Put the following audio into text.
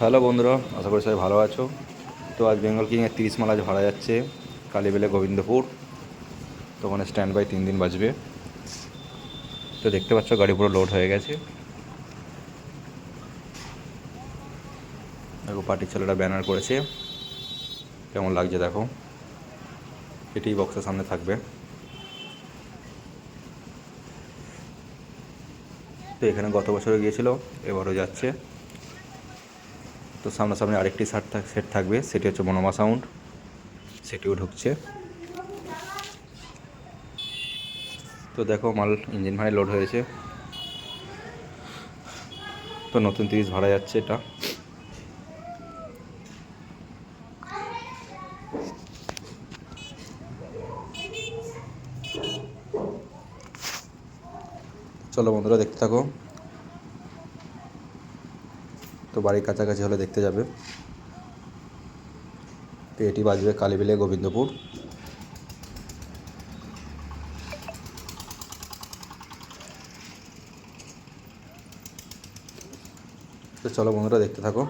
Hello বন্ধুরা, আশা করি সবাই ভালো আছো। তো আজ বেঙ্গল কিংয়ের তিরিশ মাল আজ ভাড়া যাচ্ছে কালীবেলে গোবিন্দপুর। তো ওখানে স্ট্যান্ড বাই তিন দিন বাজবে। তো দেখতে পাচ্ছ গাড়ি পুরো লোড হয়ে গেছে। দেখো পার্টির ছেলেরা ব্যানার করেছে। কেমন লাগছে দেখো। এটি বক্সের সামনে থাকবে। তো এখানে গত বছরে গিয়েছিল, এবারও যাচ্ছে। তো সামনাসামনি আরেকটি সার সেট থাকবে, সেটি হচ্ছে মনোমা সাউন্ড সেটিও ঢুকছে। তো দেখো, মাল ইঞ্জিন ভাড়ায় লোড হয়েছে। তো নতুন তিরিশ ভাড়া যাচ্ছে এটা। চলো বন্ধুরা, দেখতে থাকো। তো বাড়ির কাছাকাছি হলে দেখতে যাবে। তো এটি বাজবে কালীবিলে গোবিন্দপুর। তো চলো বন্ধুরা দেখতে থাকো।